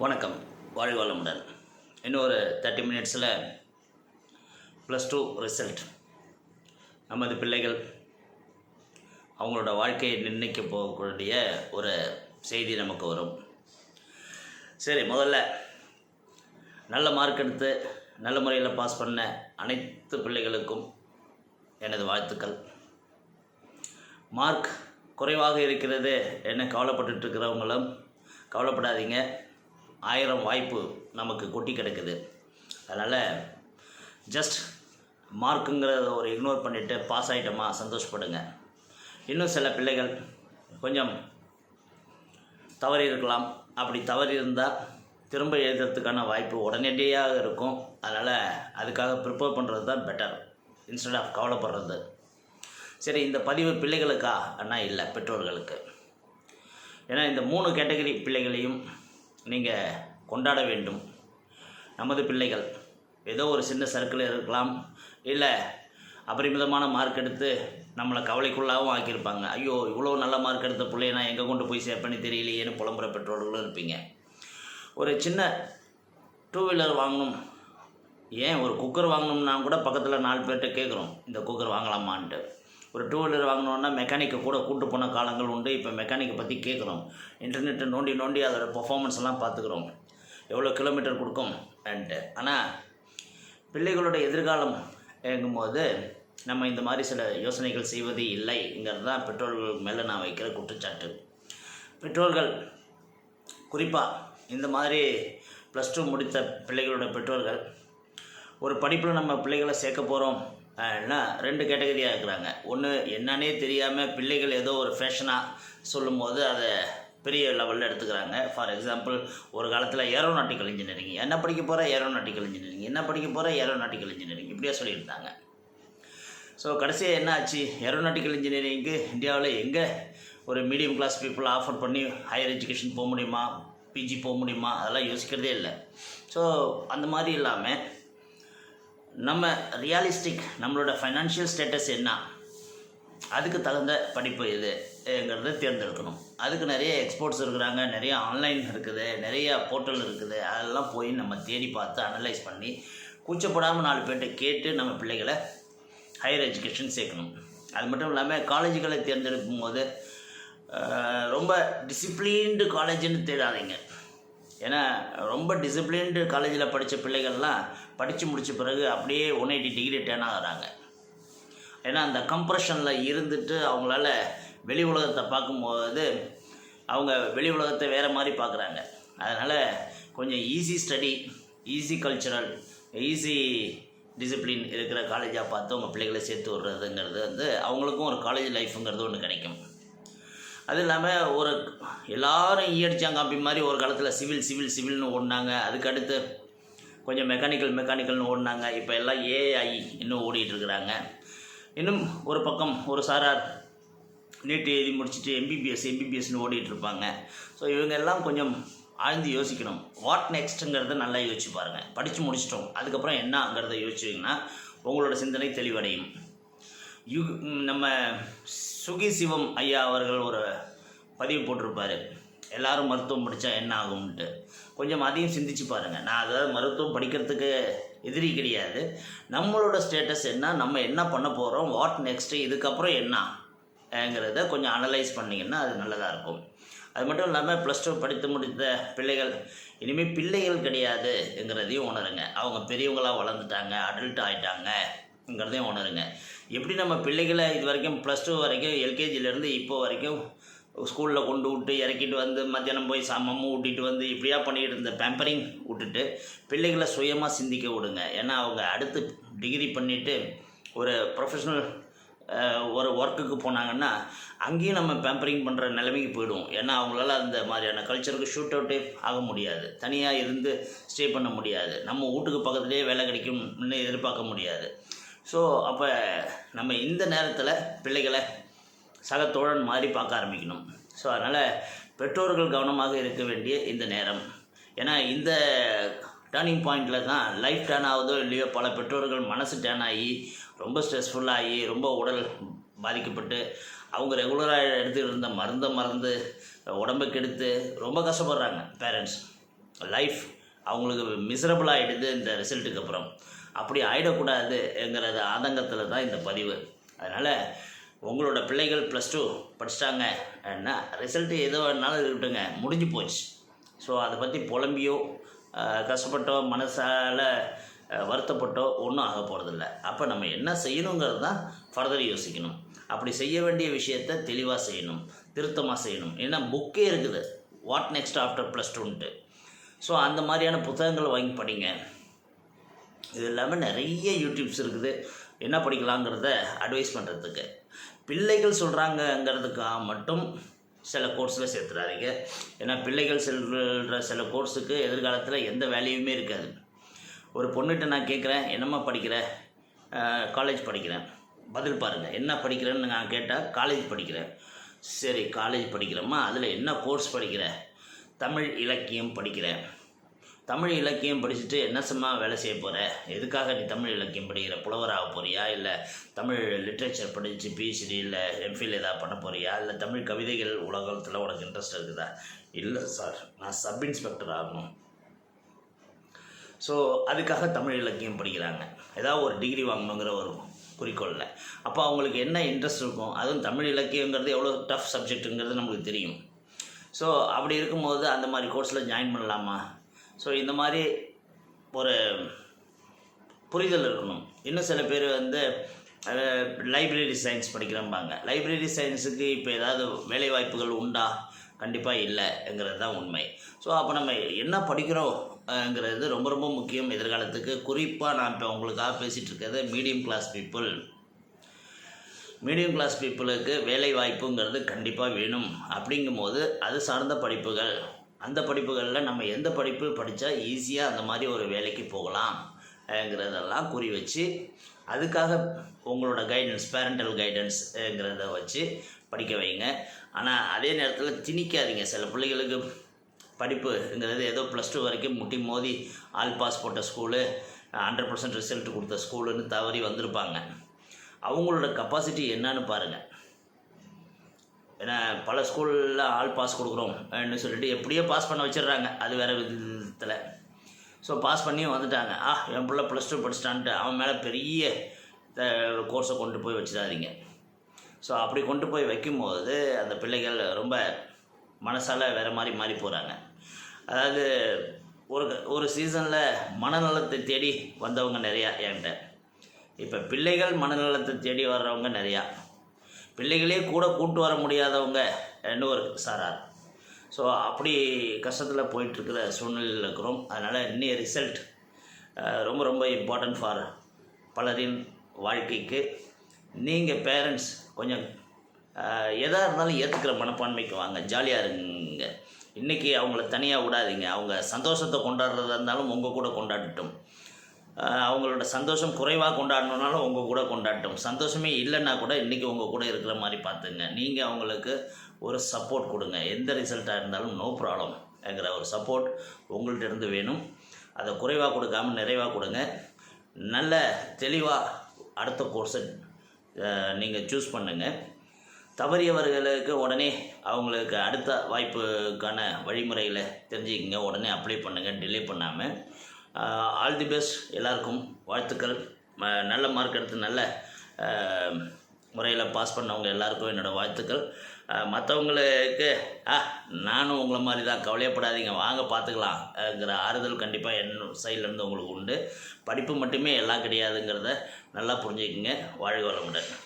வணக்கம். வாழ்க வளமுடன். இன்னும் ஒரு தேர்ட்டி மினிட்ஸில் ப்ளஸ் டூ ரிசல்ட் நமது பிள்ளைகள் அவங்களோட வாழ்க்கையை நிர்ணயிக்க போகக்கூடிய ஒரு செய்தி நமக்கு வரும். சரி முதல்ல நல்ல மார்க் எடுத்து நல்ல முறையில் பாஸ் பண்ண அனைத்து பிள்ளைகளுக்கும் எனது வாழ்த்துக்கள். மார்க் குறைவாக இருக்கிறது என்ன கவலைப்பட்டுட்டு இருக்கிறவங்களும் கவலைப்படாதீங்க. ஆயிரம் வாய்ப்பு நமக்கு கொட்டி கிடக்குது. அதனால் ஜஸ்ட் மார்க்குங்கிறத ஒரு இக்னோர் பண்ணிவிட்டு பாஸ் ஆகிட்டோமா சந்தோஷப்படுங்க. இன்னும் சில பிள்ளைகள் கொஞ்சம் தவறி இருக்கலாம். அப்படி தவறி இருந்தால் திரும்ப எழுதுறதுக்கான வாய்ப்பு உடனடியாக இருக்கும். அதனால் அதுக்காக ப்ரிப்பேர் பண்ணுறது தான் பெட்டர் இன்ஸ்டெட் ஆஃப் கவலைப்படுறது. சரி இந்த பதிவு பிள்ளைகளுக்கா? அண்ணா இல்லை பெற்றோர்களுக்கு. ஏன்னா இந்த மூணு கேட்டகரி பிள்ளைகளையும் நீங்கள் கொண்டாட வேண்டும். நமது பிள்ளைகள் ஏதோ ஒரு சின்ன சர்க்கிள் இருக்கலாம் இல்லை அபரிமிதமான மார்க் எடுத்து நம்மளை கவலைக்குள்ளாகவும் ஆக்கியிருப்பாங்க. ஐயோ இவ்வளோ நல்ல மார்க் எடுத்த பிள்ளைய நான் எங்கே கொண்டு போய் சேர்ப்பேன்னு தெரியலையேன்னு புலம்புற பெற்றோர்களும் இருப்பீங்க. ஒரு சின்ன டூ வீலர் வாங்கணும். ஏன் ஒரு குக்கர் வாங்கணும்னா கூட பக்கத்தில் நாலு பேர்கிட்ட கேட்குறோம் இந்த குக்கர் வாங்கலாமான்ட்டு. ஒரு டூ வீலர் வாங்கினோன்னா மெக்கானிக்கை கூட கூட்டு போன காலங்கள் உண்டு. இப்போ மெக்கானிக்கை பற்றி கேட்குறோம் இன்டர்நெட்டை நோண்டி நோண்டி அதோட பர்ஃபார்மன்ஸ் எல்லாம் பார்த்துக்குறோம் எவ்வளோ கிலோமீட்டர் கொடுக்கும்? அன்ட்டு ஆனால் பிள்ளைகளோட எதிர்காலம் எங்கும்போது நம்ம இந்த மாதிரி சில யோசனைகள் செய்வது இல்லைங்கிறது தான் பெற்றோர்கள் மேலே நான் வைக்கிற குற்றச்சாட்டு. பெற்றோர்கள் குறிப்பாக இந்த மாதிரி ப்ளஸ் டூ முடித்த பிள்ளைகளோட பெற்றோர்கள் ஒரு படிப்பில் நம்ம பிள்ளைகளை சேர்க்க போகிறோம் ரெண்டு கேட்டகரியாக இருக்கிறாங்க. ஒன்று என்னன்னே தெரியாமல் பிள்ளைகள் ஏதோ ஒரு ஃபேஷனாக சொல்லும்போது அதை பெரிய லெவலில் எடுத்துக்கிறாங்க. ஃபார் எக்ஸாம்பிள் ஒரு காலத்தில் ஏரோநாட்டிக்கல் இன்ஜினியரிங் என்ன படிக்க போகிற ஏரோநாட்டிக்கல் இன்ஜினியரிங் என்ன படிக்க போகிற ஏரோநாட்டிக்கல் இன்ஜினியரிங் இப்படியே சொல்லியிருந்தாங்க. ஸோ கடைசியாக என்ன ஆச்சு? ஏரோநாட்டிக்கல் இன்ஜினியரிங்க்கு இந்தியாவில் எங்கே ஒரு மீடியம் கிளாஸ் பீப்புள் ஆஃபர் பண்ணி ஹையர் எஜுகேஷன் போக முடியுமா? பிஜி போக முடியுமா? அதெல்லாம் யோசிக்கிறதே இல்லை. ஸோ அந்த மாதிரி இல்லாமல் நம்ம ரியாலிஸ்டிக் நம்மளோட ஃபைனான்ஷியல் ஸ்டேட்டஸ் என்ன? அதுக்கு தகுந்த படிப்பு இதுங்கிறத தேர்ந்தெடுக்கணும். அதுக்கு நிறைய எக்ஸ்போர்ட்ஸ் இருக்கிறாங்க நிறைய ஆன்லைன் இருக்குது நிறைய போர்ட்டல் இருக்குது. அதெல்லாம் போய் நம்ம தேடி பார்த்து அனலைஸ் பண்ணி கூச்சப்படாமல் நாலு பேர்கிட்ட கேட்டு நம்ம பிள்ளைகளை ஹையர் எஜுகேஷன் சேர்க்கணும். அது மட்டும் இல்லாமல் காலேஜுகளை தேர்ந்தெடுக்கும் போது ரொம்ப டிசிப்ளின்டு காலேஜுன்னு தேடாதீங்க. ஏன்னா ரொம்ப டிசிப்ளின்டு காலேஜில் படித்த பிள்ளைகள்லாம் படித்து முடித்த பிறகு அப்படியே ஒன் எயிட்டி டிகிரி டேர்ன் ஆகுறாங்க. ஏன்னா அந்த கம்ப்ரெஷனில் இருந்துட்டு அவங்களால வெளி உலகத்தை பார்க்கும்போது அவங்க வெளி உலகத்தை வேறு மாதிரி பார்க்குறாங்க. அதனால் கொஞ்சம் easy study easy cultural easy discipline இருக்கிற காலேஜாக பார்த்து உங்கள் பிள்ளைகளை சேர்த்து விடுறதுங்கிறது வந்து அவங்களுக்கும் ஒரு காலேஜ் லைஃப்புங்கிறது ஒன்று கிடைக்கும். அது இல்லாமல் ஒரு எல்லோரும் ஈயடிச்சாங்க அப்படி மாதிரி ஒரு காலத்தில் சிவில் சிவில் சிவில்னு ஓடினாங்க. அதுக்கு அடுத்து கொஞ்சம் மெக்கானிக்கல் மெக்கானிக்கல்னு ஓடினாங்க. இப்போ எல்லாம் ஏஐ இன்னும் ஓடிட்டுருக்குறாங்க இன்னும் ஒரு பக்கம் ஒரு சாரார் நீட் எழுதி முடிச்சுட்டு எம்பிபிஎஸ் எம்பிபிஎஸ்னு ஓடிட்டுருப்பாங்க ஸோ இவங்க எல்லாம் கொஞ்சம் ஆழ்ந்து யோசிக்கணும். வாட் நெக்ஸ்ட்டுங்கிறத நல்லா யோசிச்சு பாருங்கள் படித்து முடிச்சிட்டோம். அதுக்கப்புறம் என்னங்கிறத யோசிச்சிங்கன்னா உங்களோட சிந்தனை தெளிவடையும். யு நம்ம சுகி சிவம் ஐயா அவர்கள் ஒரு பதிவு போட்டிருப்பார். எல்லாரும் மருத்துவம் படித்தா என்ன ஆகும்ன்ட்டு. கொஞ்சம் அதையும் சிந்திச்சு பாருங்கள் நான் அதாவது மருத்துவம் படிக்கிறதுக்கு எதிரி கிடையாது. நம்மளோட ஸ்டேட்டஸ் என்ன நம்ம என்ன பண்ண போகிறோம் வாட் நெக்ஸ்ட்டு இதுக்கப்புறம் என்னங்கிறத கொஞ்சம் அனலைஸ் பண்ணிங்கன்னா அது நல்லதாக இருக்கும். அது மட்டும் இல்லாமல் ப்ளஸ் டூ படித்து முடித்த பிள்ளைகள் இனிமேல் பிள்ளைகள் கிடையாதுங்கிறதையும் உணருங்க. அவங்க பெரியவங்களாக வளர்ந்துட்டாங்க அடல்ட் ஆகிட்டாங்கங்கிறதையும் உணருங்க. எப்படி நம்ம பிள்ளைகளை இது வரைக்கும் ப்ளஸ் டூ வரைக்கும் எல்கேஜிலேருந்து இப்போ வரைக்கும் ஸ்கூலில் கொண்டு விட்டு இறக்கிட்டு வந்து மத்தியானம் போய் சாமமும் விட்டுட்டு வந்து இப்படியா பண்ணிக்கிட்டு இருந்த பேம்பரிங் விட்டுட்டு பிள்ளைகளை சுயமாக சிந்திக்க விடுங்க. ஏன்னா அவங்க அடுத்து டிகிரி பண்ணிவிட்டு ஒரு ப்ரொஃபஷ்னல் ஒரு ஒர்க்குக்கு போனாங்கன்னா அங்கேயும் நம்ம பேம்பரிங் பண்ணுற நிலைமைக்கு போயிடுவோம். ஏன்னா அவங்களால அந்த மாதிரியான கல்ச்சருக்கு ஷூட் அவுட்டே ஆக முடியாது. தனியாக இருந்து ஸ்டே பண்ண முடியாது. நம்ம வீட்டுக்கு பக்கத்துலேயே வேலை கிடைக்கும்னு எதிர்பார்க்க முடியாது. ஸோ அப்போ நம்ம இந்த நேரத்தில் பிள்ளைகளை சக தோழன் மாதிரி பார்க்க ஆரம்பிக்கணும். ஸோ அதனால் பெற்றோர்கள் கவனமாக இருக்க வேண்டிய இந்த நேரம். ஏன்னா இந்த டேர்னிங் பாயிண்டில் தான் லைஃப் டேர்ன் ஆகுதோ இல்லையோ பல பெற்றோர்கள் மனசு டேர்ன் ஆகி ரொம்ப ஸ்ட்ரெஸ்ஃபுல்லாகி ரொம்ப உடல் பாதிக்கப்பட்டு அவங்க ரெகுலராக எடுத்துகிட்டு இருந்த மருந்தை மறந்து உடம்பை கெடுத்து ரொம்ப கஷ்டப்படுறாங்க பேரண்ட்ஸ் லைஃப் அவங்களுக்கு மிசரபிள் ஆகிடுது இந்த ரிசல்ட்டுக்கு அப்புறம். அப்படி ஆகிடக்கூடாதுங்கிறது ஆதங்கத்தில் தான் இந்த பதிவு. அதனால் உங்களோட பிள்ளைகள் ப்ளஸ் டூ படிச்சிட்டாங்க என்ன ரிசல்ட்டு எதோ வேணாலும் இருக்கட்டுங்க முடிஞ்சு போச்சு. ஸோ அதை பற்றி புலம்பியோ கஷ்டப்பட்டோ மனசால் வருத்தப்பட்டோ ஒன்றும் ஆக போகிறதில்ல அப்போ நம்ம என்ன செய்யணுங்கிறது தான் ஃபர்தர் யோசிக்கணும். அப்படி செய்ய வேண்டிய விஷயத்த தெளிவாக செய்யணும். திருத்தமாக செய்யணும். ஏன்னா புக்கே இருக்குது. வாட் நெக்ஸ்ட் ஆஃப்டர் ப்ளஸ் டூன்ட்டு ஸோ அந்த மாதிரியான புத்தகங்களை வாங்கி படிங்க. இது இல்லாமல் நிறைய யூடியூப்ஸ் இருக்குது. என்ன படிக்கலாங்கிறத அட்வைஸ் பண்ணுறதுக்கு பிள்ளைகள் சொல்கிறாங்கங்கிறதுக்காக மட்டும் சில கோர்ஸில் சேர்த்துறாதீங்க. ஏன்னா பிள்ளைகள் செல்ற சில கோர்ஸுக்கு எதிர்காலத்தில் எந்த வேல்யூமே இருக்காது. ஒரு பொண்ணுகிட்ட நான் கேட்குறேன் என்னம்மா படிக்கிற? காலேஜ் படிக்கிறேன். பதில் பாருங்கள் என்ன படிக்கிறேன்னு நான் கேட்டால் காலேஜ் படிக்கிறேன். சரி காலேஜ் படிக்கிறேம்மா. அதில் என்ன கோர்ஸ் படிக்கிற? தமிழ் இலக்கியம் படிக்கிறேன். தமிழ் இலக்கியம் படிச்சுட்டு என்ன சும்மா வேலை செய்ய போகிற எதுக்காக நீ தமிழ் இலக்கியம் படிக்கிற? புலவர் ஆக போறியா? இல்லை தமிழ் லிட்ரேச்சர் படித்து பிஹெச்டி இல்லை எம்ஃபில் ஏதாவது பண்ண போறியா? இல்லை தமிழ் கவிதைகள் உலகத்தில் உனக்கு இன்ட்ரெஸ்ட் இருக்குதா? இல்லை சார் நான் சப் இன்ஸ்பெக்டர் ஆகணும். ஸோ அதுக்காக தமிழ் இலக்கியம் படிக்கிறாங்க. ஏதாவது ஒரு டிகிரி வாங்கணுங்கிற ஒரு குறிக்கோளில். அப்போ அவங்களுக்கு என்ன இன்ட்ரெஸ்ட் இருக்கும் அதுவும் தமிழ் இலக்கியங்கிறது எவ்வளோ டஃப் சப்ஜெக்ட்டுங்கிறது நம்மளுக்கு தெரியும். ஸோ அப்படி இருக்கும்போது அந்த மாதிரி கோர்ஸில் ஜாயின் பண்ணலாமா? ஸோ இந்த மாதிரி ஒரு புரிதல் இருக்கணும். இன்னும் சில பேர் வந்து லைப்ரரி சயின்ஸ் படிக்கிறம்பாங்க. லைப்ரரி சயின்ஸுக்கு இப்போ ஏதாவது வேலைவாய்ப்புகள் உண்டா? கண்டிப்பாக இல்லைங்கிறது தான் உண்மை. ஸோ அப்போ நம்ம என்ன படிக்கிறோம்ங்கிறது ரொம்ப ரொம்ப முக்கியம் எதிர்காலத்துக்கு. குறிப்பாக நான் இப்போ உங்களுக்காக பேசிகிட்டு இருக்கிறது medium class people medium class பீப்புளுக்கு வேலை வாய்ப்புங்கிறது கண்டிப்பாக வேணும். அப்படிங்கும்போது அது சார்ந்த படிப்புகள். அந்த படிப்புகளில் நம்ம எந்த படிப்பு படித்தா ஈஸியாக அந்த மாதிரி ஒரு வேலைக்கு போகலாம்ங்கிறதெல்லாம் குறி வச்சு அதுக்காக உங்களோட கைடன்ஸ் பேரண்டல் கைடன்ஸ்ங்கிறத வச்சு படிக்க வைங்க. ஆனால் அதே நேரத்தில் திணிக்காதீங்க. சில பிள்ளைகளுக்கு படிப்புங்கிறது ஏதோ ப்ளஸ் டூ வரைக்கும் முட்டி மோதி ஆல் பாஸ் போட்ட ஸ்கூலு ஹண்ட்ரட் பர்சன்ட் ரிசல்ட் கொடுத்த ஸ்கூலுன்னு தவறி வந்திருப்பாங்க. அவங்களோட கெப்பாசிட்டி என்னன்னு பாருங்கள் ஏன்னா பல ஸ்கூலில் ஆல் பாஸ் கொடுக்குறோம் அப்படின்னு சொல்லிட்டு எப்படியோ பாஸ் பண்ண வச்சிடுறாங்க. அது வேறு விதத்தில். ஸோ பாஸ் பண்ணியும் வந்துட்டாங்க. ஆ என் பிள்ளை ப்ளஸ் டூ படிச்சிட்டான்ட்டு அவன் மேலே பெரிய கோர்ஸை கொண்டு போய் வச்சிடாதீங்க. ஸோ அப்படி கொண்டு போய் வைக்கும்போது அந்த பிள்ளைகள் ரொம்ப மனசால் வேறு மாதிரி மாறி போகிறாங்க அதாவது ஒரு ஒரு சீசனில் மனநலத்தை தேடி வந்தவங்க நிறையா என்கிட்ட. இப்போ பிள்ளைகள் மனநலத்தை தேடி வர்றவங்க நிறையா. பிள்ளைகளே கூட கூட்டு வர முடியாதவங்க ரெண்டு ஒரு சாரார் ஸோ அப்படி கஷ்டத்தில் போயிட்டுருக்கிற சூழ்நிலையில் இருக்கிறோம். அதனால் இன்னைய ரிசல்ட் ரொம்ப ரொம்ப இம்பார்ட்டன்ட் ஃபார் பலரின் வாழ்க்கைக்கு. நீங்கள் பேரண்ட்ஸ் கொஞ்சம் எதாக இருந்தாலும் ஏற்றுக்கிற மனப்பான்மைக்கு வாங்க. ஜாலியாக இருங்க. இன்றைக்கி அவங்கள தனியாக விடாதீங்க. அவங்க சந்தோஷத்தை கொண்டாடுறதா இருந்தாலும் உங்கள் கூட கொண்டாடட்டும். அவங்களோட சந்தோஷம் குறைவாக கொண்டாடணுனாலும் உங்கள் கூட கொண்டாடட்டும். சந்தோஷமே இல்லைன்னா கூட இன்றைக்கி உங்கள் கூட இருக்கிற மாதிரி பார்த்துங்க. நீங்கள் அவங்களுக்கு ஒரு சப்போர்ட் கொடுங்க. எந்த ரிசல்ட்டாக இருந்தாலும் நோ ப்ராப்ளம் என்கிற ஒரு சப்போர்ட் உங்கள்கிட்ட இருந்து வேணும். அதை குறைவாக கொடுக்காம நிறைவாக கொடுங்க. நல்ல தெளிவாக அடுத்த கோர்ஸை நீங்கள் சூஸ் பண்ணுங்கள் தவறியவர்களுக்கு உடனே அவங்களுக்கு அடுத்த வாய்ப்புக்கான வழிமுறைகளை தெரிஞ்சுக்கிங்க. உடனே அப்ளை பண்ணுங்கள் டிலே பண்ணாமல் ஆல் தி பெஸ்ட் எல்லாருக்கும். வாழ்த்துக்கள். ம- நல்ல மார்க் எடுத்து நல்ல முறையில் பாஸ் பண்ணவங்க எல்லாருக்கும் என்னோடய வாழ்த்துக்கள். மற்றவங்களுக்கு ஆ நானும் உங்களை மாதிரி தான் கவலையப்படாதீங்க. வாங்க பார்த்துக்கலாம்ங்கிற ஆறுதல் கண்டிப்பாக என் சைட்லேருந்து உங்களுக்கு உண்டு. படிப்பு மட்டுமே எல்லாம் கிடையாதுங்கிறத நல்லா புரிஞ்சுக்குங்க. வாழ்க வளமுடன்.